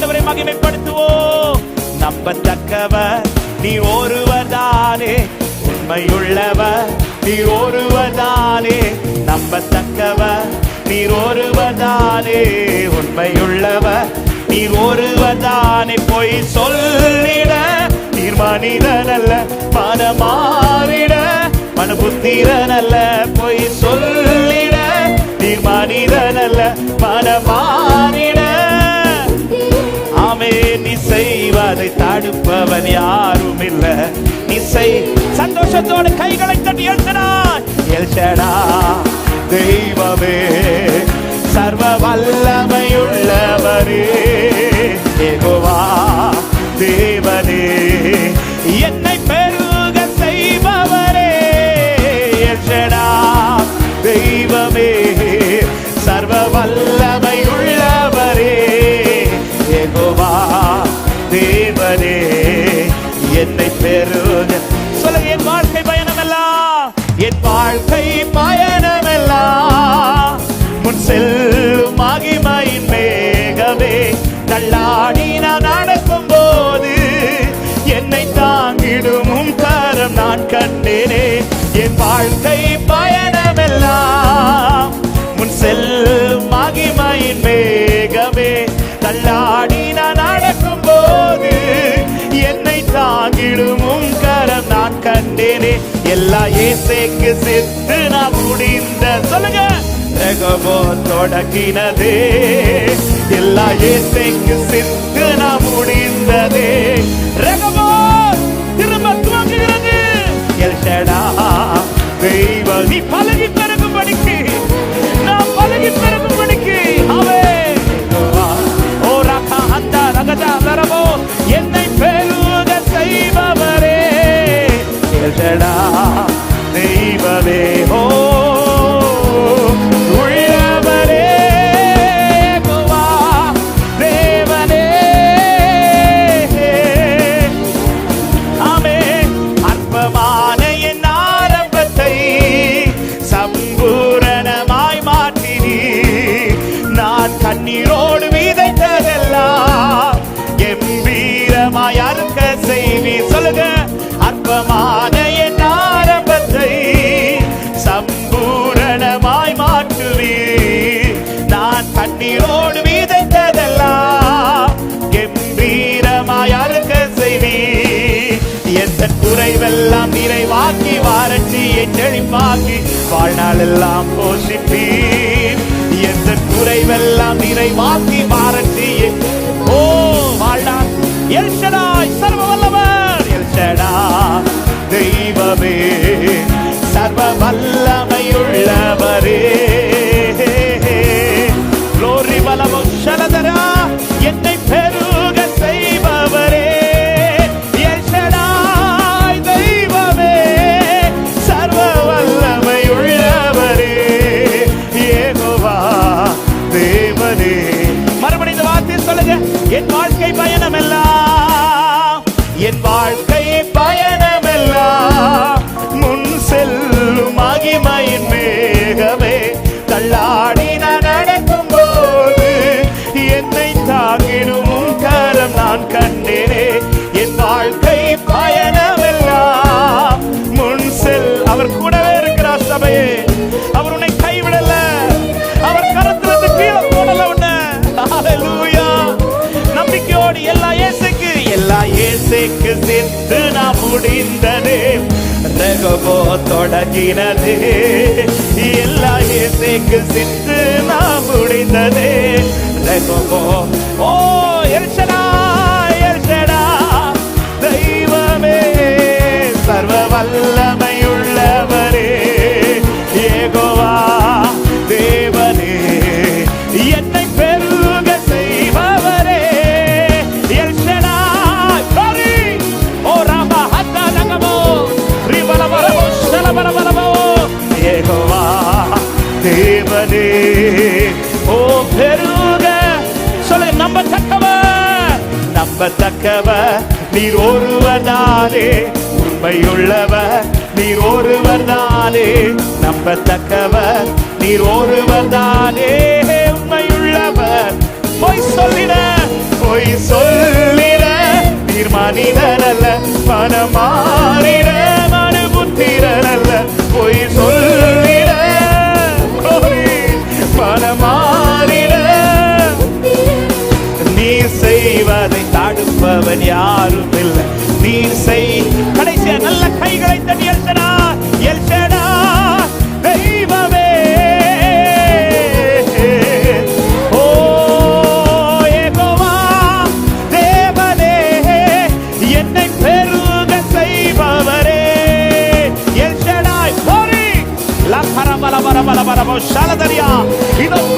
ஆண்டவரை மகிமைப்படுத்துவோம். நம்பத்தக்கவர் நீ ஒருவர் தானே உண்மையுள்ளவர் நீ ஒருவர் தானே நம்பத்தக்கவர் நீ ஒருவர் தானே உண்மையுள்ளவர் நீ ஒருவர் தானே பொய் சொல்லிட நீர் மனிதன் அல்ல மனமாறிட மனபுத்திரன் அல்ல அதை தடுப்பவன் யாரும் இல்ல இசை சந்தோஷத்தோடு கைகளை தட்டி எழுத்தனா தெய்வமே சர்வ வல்லமையுள்ளவரே. கண்டேனே என் வாழ்க்கை பயணமெல்லாம். முன் செல்லும் மகிமையின் மேகமே தள்ளாடி நான் நடக்கும் போது என்னை தாங்கிடும் கரம். நான் கண்டேனே எல்லா ஏசைக்கு செத்து நான் முடிந்த. சொல்லுங்க ரகமோ தொடக்கினதே எல்லா ஏசைக்கு செத்து நான் முடிந்ததே. ரகமோ தெய்வமே கண்ணீரோடு விதைத்ததெல்லாம் கம்பீரமாய் அறுக்க செய்வி எந்த குறைவெல்லாம் நிறைவாக்கி வாரட்டி எச்செழிப்பாக்கி வாழ்நாளெல்லாம் போஷிப்பீர். எந்த குறைவெல்லாம் நிறைவாக்கி வாரட்டி ஓ வாழ்நாள். எல்ஷடாய் சர்வ வல்லவர். எல்ஷடா தெய்வமே சர்வ வல்லமையுள்ளவரே அவர் கூடவே இருக்கிறார் சபையே. அவர் உன்னை கைவிடல. அவர் கரத்திலிருந்து கீழே போடல உன்ன. நம்பிக்கையோடு எல்லா இயேசுக்கு எல்லா இயேசுக்கு சேர்த்து நான் முடிந்ததே. ரகமோ தொடங்கினது. எல்லா இயேசுக்கு சித்து நான் முடிந்ததே. ரகமோ ஓ தேவனே ஓ பெருக. சொல்ல நம்பத்தக்கவர் நம்பத்தக்கவர். நீர் ஒருவர்தானே உண்மையுள்ளவர். நீர் ஒருவர்தானே நம்பத்தக்கவர். நீர் ஒருவர் தானே உண்மையுள்ளவர். பொய் சொல்லிட பொய் சொல்லிட நீர் மனிதர் அல்ல மனமாறிட. பரபல